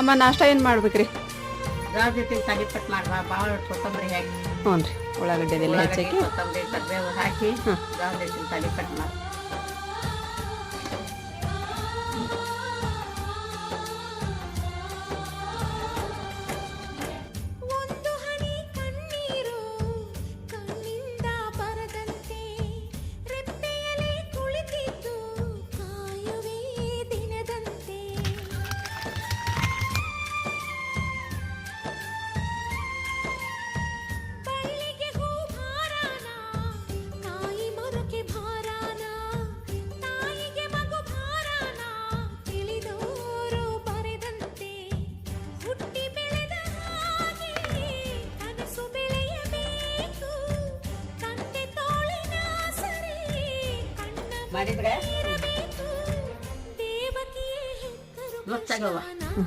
ಅಮ್ಮ ನಾಷ್ಟ ಏನು ಮಾಡ್ಬೇಕ್ರಿ? ಜೋಳ ಜೊತೆ ತಡಿಪಟ್ಟು ಮಾಡ್ಬಾ ಭಾಳ ಕೊತ್ತಂಬರಿ ಹಾಕಿ. ಹ್ಞೂ ರೀ ಉಳ್ಳಾಗಡ್ಡೆದೆಲ್ಲ ಉಳ್ಳಾಗಡ್ಡಿ, ಹೆಚ್ಚಾಕಿ. ಕೊತ್ತಂಬರಿ ಕರಿಬೇವು ಹಾಕಿ ಜೋಳ ಜೊತೆ ತಡಿಪಟ್ಟು ಮಾಡಿ ಮಾಡಿದ್ರೆ ಇರಬೇಕು